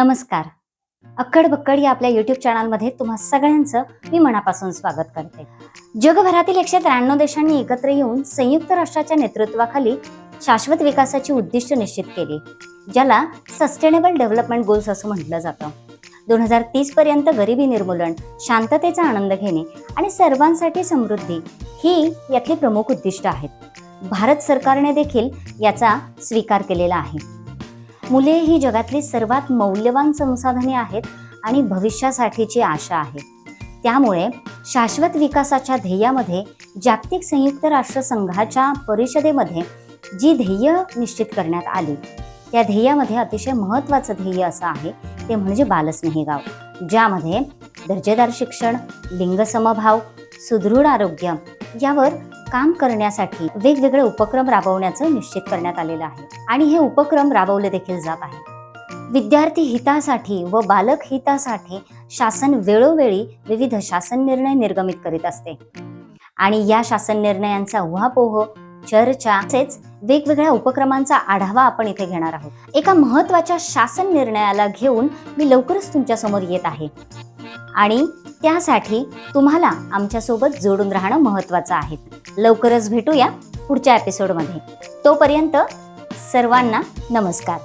नमस्कार. अक्कड बक्कड या आपल्या युट्यूब चॅनलमध्ये तुम्हा सगळ्यांचं मी मनापासून स्वागत करते. जगभरातील एकशे त्र्याण्णव देशांनी एकत्र येऊन संयुक्त राष्ट्राच्या नेतृत्वाखाली शाश्वत विकासाची उद्दिष्ट निश्चित केली ज्याला सस्टेनेबल डेव्हलपमेंट गोल्स असं म्हटलं जातं. दोन हजार तीस पर्यंत गरिबी निर्मूलन शांततेचा आनंद घेणे आणि सर्वांसाठी समृद्धी ही यातली प्रमुख उद्दिष्ट आहेत. भारत सरकारने देखील याचा स्वीकार केलेला आहे. मुले ही जगातली सर्वात मौल्यवान संसाधने आहेत आणि भविष्यासाठीची आशा आहे. त्यामुळे शाश्वत विकासाच्या ध्येयामध्ये जागतिक संयुक्त राष्ट्र संघाच्या परिषदेमध्ये जी ध्येय निश्चित करण्यात आली त्या ध्येयामध्ये अतिशय महत्त्वाचं ध्येय असं आहे ते म्हणजे बालस्नेही गाव ज्यामध्ये दर्जेदार शिक्षण लिंगसमभाव सुदृढ आरोग्य यावर काम करण्यासाठी वेगवेगळे उपक्रम राबवण्याचं निश्चित करण्यात आलेलं आहे. आणि हे उपक्रम राबवले देखील जात आहे. विद्यार्थी हितासाठी व बालक हितासाठी शासन वेळोवेळी विविध शासन निर्णय निर्गमित करीत असते. आणि या शासन निर्णयांचा उहापोह चर्चा तसेच वेगवेगळ्या उपक्रमांचा आढावा आपण इथे घेणार आहोत. एका महत्त्वाच्या शासन निर्णयाला घेऊन मी लवकरच तुमच्यासमोर येत आहे. आणि त्यासाठी तुम्हाला आमच्यासोबत जोडून राहणं महत्त्वाचं आहे. लवकरच भेटूया पुढच्या एपिसोडमध्ये तोपर्यंत सर्वांना नमस्कार.